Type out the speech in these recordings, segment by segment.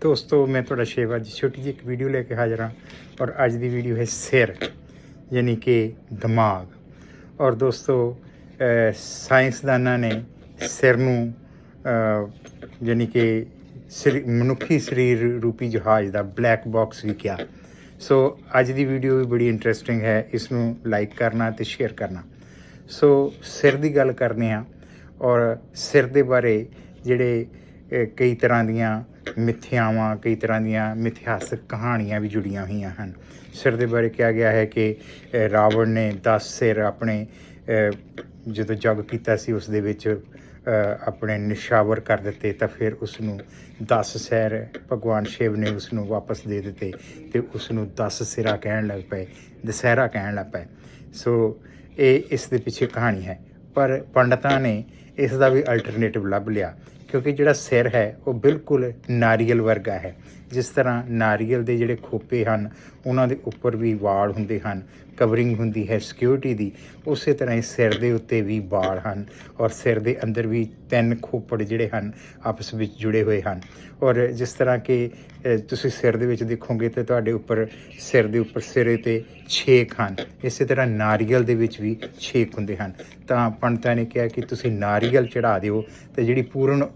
ਦੋਸਤੋ ਮੈਂ ਤੁਹਾਡਾ ਸ਼ੇਵਾ ਜੀ। ਛੋਟੀ ਜਿਹੀ ਇੱਕ ਵੀਡੀਓ ਲੈ ਕੇ ਹਾਜ਼ਰ ਹਾਂ ਔਰ ਅੱਜ ਦੀ ਵੀਡੀਓ ਹੈ ਸਿਰ ਯਾਨੀ ਕਿ ਦਿਮਾਗ। ਔਰ ਦੋਸਤੋ ਸਾਇੰਸਦਾਨਾਂ ਨੇ ਸਿਰ ਨੂੰ ਅਹ, ਯਾਨੀ ਕਿ ਸਰੀ- ਮਨੁੱਖੀ ਸਰੀਰ ਰੂਪੀ ਜਹਾਜ਼ ਦਾ ਬਲੈਕ ਬਾਕਸ ਵੀ ਕਿਹਾ। ਸੋ ਅੱਜ ਦੀ ਵੀਡੀਓ ਵੀ ਬੜੀ ਇੰਟਰਸਟਿੰਗ ਹੈ। ਇਸ ਨੂੰ ਲਾਈਕ ਕਰਨਾ ਤੇ ਸ਼ੇਅਰ ਕਰਨਾ। ਸੋ ਸਿਰ ਦੀ ਗੱਲ ਕਰਨੇ ਆ ਔਰ ਸਿਰ ਦੇ ਬਾਰੇ ਜਿਹੜੇ ਕਈ ਤਰ੍ਹਾਂ ਦੀਆਂ ਮਿੱਥਿਆਵਾਂ, ਕਈ ਤਰ੍ਹਾਂ ਦੀਆਂ ਮਿਥਿਹਾਸਕ ਕਹਾਣੀਆਂ ਵੀ ਜੁੜੀਆਂ ਹੋਈਆਂ ਹਨ। ਸਿਰ ਦੇ ਬਾਰੇ ਕਿਹਾ ਗਿਆ ਹੈ ਕਿ ਰਾਵਣ ਨੇ 10 ਸਿਰ ਆਪਣੇ ਜਦੋਂ ਜਗ ਕੀਤਾ ਸੀ, ਉਸ ਦੇ ਵਿੱਚ ਆਪਣੇ ਨਿਸ਼ਾਵਰ ਕਰ ਦਿੱਤੇ ਤਾਂ ਫਿਰ ਉਸ ਨੂੰ 10 ਸਿਰ ਭਗਵਾਨ ਸ਼ਿਵ ਨੇ ਉਸ ਨੂੰ ਵਾਪਸ ਦੇ ਦਿੱਤੇ ਤੇ ਉਸ ਨੂੰ 10 ਸਿਰਾ ਕਹਿਣ ਲੱਗ ਪਏ, ਦਸਹਿਰਾ ਕਹਿਣ ਲੱਗ ਪਏ। ਸੋ, ਇਹ ਇਸ ਦੇ ਪਿੱਛੇ ਕਹਾਣੀ ਹੈ। ਪਰ ਪੰਡਤਾਂ ਨੇ ਇਸ ਦਾ ਵੀ ਅਲਟਰਨੇਟਿਵ ਲੱਭ ਲਿਆ। ਕਿਉਂਕਿ ਜਿਹੜਾ ਸਿਰ ਹੈ, ਉਹ ਬਿਲਕੁਲ ਨਾਰੀਅਲ ਵਰਗਾ ਹੈ। ਜਿਸ ਤਰ੍ਹਾਂ ਨਾਰੀਅਲ ਦੇ ਜਿਹੜੇ ਖੋਪੇ ਹਨ, ਉਹਨਾਂ ਦੇ ਉੱਪਰ ਵੀ ਵਾਲ ਹੁੰਦੇ ਹਨ, ਕਵਰਿੰਗ ਹੁੰਦੀ ਹੈ ਸਿਕਿਉਰਿਟੀ ਦੀ। ਉਸੇ ਤਰ੍ਹਾਂ ਹੀ ਸਿਰ ਦੇ ਉੱਤੇ ਵੀ ਵਾਲ ਹਨ ਔਰ ਸਿਰ ਦੇ ਅੰਦਰ ਵੀ ਤਿੰਨ ਖੋਪੜ ਜਿਹੜੇ ਹਨ, ਆਪਸ ਵਿੱਚ ਜੁੜੇ ਹੋਏ ਹਨ। ਔਰ ਜਿਸ ਤਰ੍ਹਾਂ ਕਿ ਤੁਸੀਂ ਸਿਰ ਦੇ ਵਿੱਚ ਦੇਖੋਗੇ ਤੇ ਤੁਹਾਡੇ ਉੱਪਰ ਸਿਰ ਦੇ ਉੱਪਰ ਸਿਰੇ ਤੇ ਛੇਕ ਹਨ। ਇਸੇ ਤਰ੍ਹਾਂ ਨਾਰੀਅਲ ਦੇ ਵਿੱਚ ਵੀ ਛੇਕ ਹੁੰਦੇ ਹਨ। ਤਾਂ ਪੰਡਤਾਂ ਨੇ ਕਿਹਾ ਕਿ ਤੁਸੀਂ ਨਾਰੀਅਲ ਚੜਾ ਦਿਓ ਤੇ ਜਿਹੜੀ ਪੂਰਨ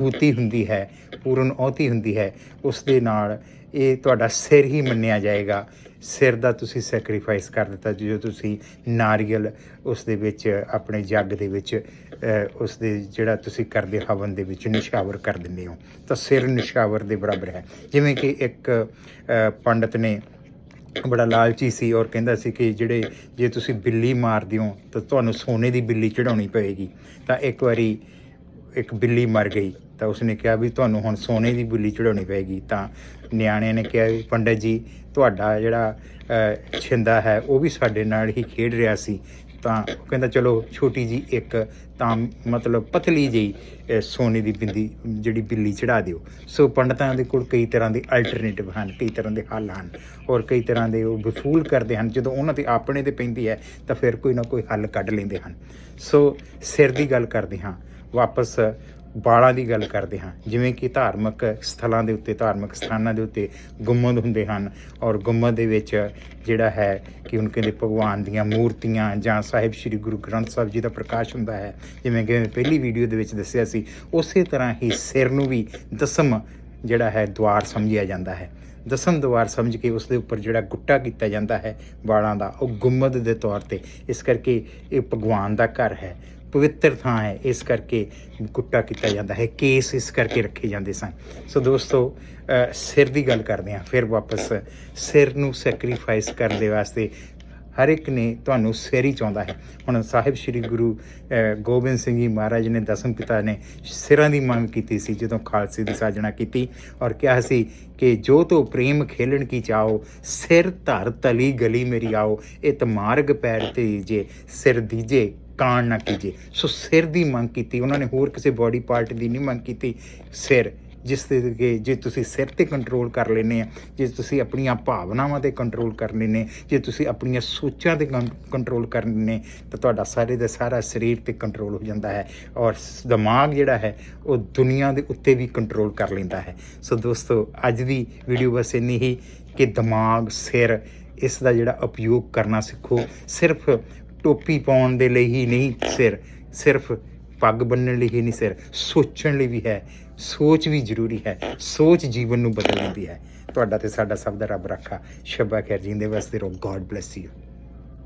ਹੂਤੀ ਹੁੰਦੀ ਹੈ ਪੂਰਨ ਔਤੀ ਹੁੰਦੀ ਹੈ ਉਸ ਦੇ ਨਾਲ ਇਹ ਤੁਹਾਡਾ ਸਿਰ ਹੀ ਮੰਨਿਆ ਜਾਏਗਾ। ਸਿਰ ਦਾ ਤੁਸੀਂ ਸੈਕਰੀਫਾਈਸ ਕਰ ਦਿੱਤਾ ਜਦੋਂ ਤੁਸੀਂ ਨਾਰੀਅਲ ਉਸ ਦੇ ਵਿੱਚ ਆਪਣੇ ਜੱਗ ਦੇ ਵਿੱਚ ਅ, ਉਸ ਦੇ ਜਿਹੜਾ ਤੁਸੀਂ ਕਰਦੇ ਹਵਨ ਦੇ ਵਿੱਚ ਨਿਸ਼ਾਵਰ ਕਰ ਦਿੰਦੇ ਹੋ। ਤਾਂ ਸਿਰ ਨਿਸ਼ਾਵਰ ਦੇ ਬਰਾਬਰ ਹੈ। ਜਿਵੇਂ ਕਿ ਇੱਕ ਅ, ਪੰਡਤ ਨੇ ਬੜਾ ਲਾਲਚੀ ਸੀ ਔਰ ਕਹਿੰਦਾ ਸੀ ਕਿ ਜਿਹੜੇ ਜੇ ਤੁਸੀਂ ਬਿੱਲੀ ਮਾਰਦੇ ਹੋ ਤਾਂ ਤੁਹਾਨੂੰ ਸੋਨੇ ਦੀ ਬਿੱਲੀ ਚੜਾਉਣੀ ਪਵੇਗੀ ਤਾਂ ਇੱਕ ਵਾਰੀ ਇੱਕ ਬਿੱਲੀ ਮਰ ਗਈ, ਤਾਂ ਉਸਨੇ ਕਿਹਾ ਵੀ ਤੁਹਾਨੂੰ ਹੁਣ ਸੋਨੇ ਦੀ ਬਿੱਲੀ ਚੜਾਉਣੀ ਪਏਗੀ। ਤਾਂ ਨਿਆਣੇ ਨੇ ਕਿਹਾ ਵੀ, ਪੰਡਤ ਜੀ, ਤੁਹਾਡਾ ਜਿਹੜਾ ਛਿੰਦਾ ਹੈ, ਉਹ ਵੀ ਸਾਡੇ ਨਾਲ ਹੀ ਖੇਡ ਰਿਹਾ ਸੀ। ਤਾਂ ਉਹ ਕਹਿੰਦਾ, ਚਲੋ ਛੋਟੀ ਜੀ ਇੱਕ ਤਾਂ ਮਤਲਬ ਪਤਲੀ ਜਿਹੀ ਸੋਨੇ ਦੀ ਬਿੰਦੀ, ਜਿਹੜੀ ਬਿੱਲੀ ਚੜਾ ਦਿਓ। ਸੋ ਪੰਡਤਾਂ ਦੇ ਕੋਲ ਕਈ ਤਰ੍ਹਾਂ ਦੇ ਅਲਟਰਨੇਟਿਵ ਹਨ, ਕਈ ਤਰ੍ਹਾਂ ਦੇ ਹੱਲ ਹਨ ਔਰ ਕਈ ਤਰ੍ਹਾਂ ਦੇ ਉਹ ਵਸੂਲ ਕਰਦੇ ਹਨ। ਜਦੋਂ ਉਹਨਾਂ ਤੇ ਆਪਣੇ ਤੇ ਪੈਂਦੀ ਹੈ, ਤਾਂ ਫਿਰ ਕੋਈ ਨਾ ਕੋਈ ਹੱਲ ਕੱਢ ਲੈਂਦੇ ਹਨ। ਸੋ ਸਿਰ ਦੀ ਗੱਲ ਕਰਦੇ ਹਾਂ। ਵਾਪਸ ਬਾਲਾਂ ਦੀ ਗੱਲ ਕਰਦੇ ਹਾਂ। ਜਿਵੇਂ ਕਿ ਧਾਰਮਿਕ ਸਥਲਾਂ ਦੇ ਉੱਤੇ, ਧਾਰਮਿਕ ਸਥਾਨਾਂ ਦੇ ਉੱਤੇ ਗੁੰਮਦ ਹੁੰਦੇ ਹਨ ਔਰ ਗੁੰਮਦ ਦੇ ਵਿੱਚ ਜਿਹੜਾ ਹੈ ਕਿ ਉਹਨਾਂ ਕਹਿੰਦੇ ਭਗਵਾਨ ਦੀਆਂ ਮੂਰਤੀਆਂ ਜਾਂ ਸਾਹਿਬ ਸ੍ਰੀ ਗੁਰੂ ਗ੍ਰੰਥ ਸਾਹਿਬ ਜੀ ਦਾ ਪ੍ਰਕਾਸ਼ ਹੁੰਦਾ ਹੈ। ਜਿਵੇਂ ਕਿ ਪਹਿਲੀ ਵੀਡੀਓ ਦੇ ਵਿੱਚ ਦੱਸਿਆ ਸੀ, ਉਸੇ ਤਰ੍ਹਾਂ ਹੀ ਸਿਰ ਨੂੰ ਵੀ ਦਸਮ ਜਿਹੜਾ ਹੈ ਦਵਾਰ ਸਮਝਿਆ ਜਾਂਦਾ ਹੈ। ਦਸਮ ਦਵਾਰ ਸਮਝ ਕੇ ਉਸ ਦੇ ਉੱਪਰ ਜਿਹੜਾ ਗੁੱਟਾ ਕੀਤਾ ਜਾਂਦਾ ਹੈ ਵਾਲਾਂ ਦਾ, ਉਹ ਗੁੰਮਦ ਦੇ ਤੌਰ ਤੇ। ਇਸ ਕਰਕੇ ਇਹ ਭਗਵਾਨ ਦਾ ਘਰ ਹੈ। ਪਵਿੱਤਰ ਥਾਂ ਹੈ, ਇਸ ਕਰਕੇ ਕੁੱਟਾ ਕੀਤਾ ਜਾਂਦਾ ਹੈ, ਕੇਸ ਇਸ ਕਰਕੇ ਰੱਖੇ ਜਾਂਦੇ ਸਨ। ਸੋ ਦੋਸਤੋ ਸਿਰ ਦੀ ਗੱਲ ਕਰਦੇ ਹਾਂ, ਫਿਰ ਵਾਪਸ ਸਿਰ ਨੂੰ ਸੈਕਰੀਫਾਈਸ ਕਰਨ ਦੇ ਵਾਸਤੇ ਹਰ ਇੱਕ ਨੇ ਤੁਹਾਨੂੰ ਸਿਰ ਹੀ ਚਾਹੁੰਦਾ ਹੈ। ਹੁਣ ਸਾਹਿਬ ਸ੍ਰੀ ਗੁਰੂ ਗੋਬਿੰਦ ਸਿੰਘ ਜੀ ਮਹਾਰਾਜ ਨੇ ਦਸਮ ਪਿਤਾ ਨੇ ਸਿਰਾਂ ਦੀ ਮੰਗ ਕੀਤੀ ਸੀ, ਜਦੋਂ ਖਾਲਸੇ ਦੀ ਸਾਜਣਾ ਕੀਤੀ ਔਰ ਕਿਹਾ ਸੀ ਕਿ ਜੋ ਤੋ ਪ੍ਰੇਮ ਖੇਲਣ ਕੀ ਚਾਹੋ, ਸਿਰ ਧਰ ਤਲੀ ਗਲੀ ਮੇਰੀ ਆਓ ਇਹ ਮਾਰਗ ਪੈਰ ਤੇ ਜੇ ਸਿਰ ਦੀਜੇ। ਕਾਣ ਨਾ ਕੀਜੇ ਸੋ ਸਿਰ ਦੀ ਮੰਗ ਕੀਤੀ। ਉਹਨਾਂ ਨੇ ਹੋਰ ਕਿਸੇ ਬਾਡੀ ਪਾਰਟ ਦੀ ਨਹੀਂ ਮੰਗ ਕੀਤੀ। ਸਿਰ, ਜਿਸ ਦੇ ਕਿ ਜੇ ਤੁਸੀਂ ਸਿਰ ਤੇ ਕੰਟਰੋਲ ਕਰ ਲੈਨੇ ਆ, ਜੇ ਤੁਸੀਂ ਆਪਣੀਆਂ ਭਾਵਨਾਵਾਂ ਤੇ ਕੰਟਰੋਲ ਕਰ ਲੈਨੇ ਜੇ ਤੁਸੀਂ ਆਪਣੀਆਂ ਸੋਚਾਂ ਤੇ ਕੰਟਰੋਲ ਕਰ ਲੈਨੇ ਤਾਂ ਤੁਹਾਡਾ ਸਾਰੇ ਦਾ ਸਾਰਾ ਸਰੀਰ ਤੇ ਕੰਟਰੋਲ ਹੋ ਜਾਂਦਾ ਹੈ। ਔਰ ਦਿਮਾਗ ਜਿਹੜਾ ਹੈ, ਉਹ ਦੁਨੀਆ ਦੇ ਉੱਤੇ ਵੀ ਕੰਟਰੋਲ ਕਰ ਲੈਂਦਾ ਹੈ। ਸੋ ਦੋਸਤੋ, ਅੱਜ ਦੀ ਵੀਡੀਓ ਬਸ ਇੰਨੀ ਹੀ ਕਿ ਦਿਮਾਗ, ਸਿਰ, ਇਸ ਦਾ ਜਿਹੜਾ ਉਪਯੋਗ ਕਰਨਾ ਸਿੱਖੋ। ਸਿਰਫ ਟੋਪੀ ਪਾਉਣ ਦੇ ਲਈ ਹੀ ਨਹੀਂ ਸਿਰ, ਸਿਰਫ ਪੱਗ ਬੰਨਣ ਲਈ ਹੀ ਨਹੀਂ ਸਿਰ, ਸੋਚਣ ਲਈ ਵੀ ਹੈ, ਸੋਚ ਵੀ ਜ਼ਰੂਰੀ ਹੈ, ਸੋਚ ਜੀਵਨ ਨੂੰ ਬਦਲ ਦਿੰਦੀ ਹੈ। ਤੁਹਾਡਾ ਤੇ ਸਾਡਾ ਸਭ ਦਾ ਰੱਬ ਰੱਖਾ। ਸ਼ਬਾ ਖੈਰ, ਜਿੰਦੇ ਵਾਸਤੇ ਰੋ ਗੋਡ ਬlesਸ ਯੂ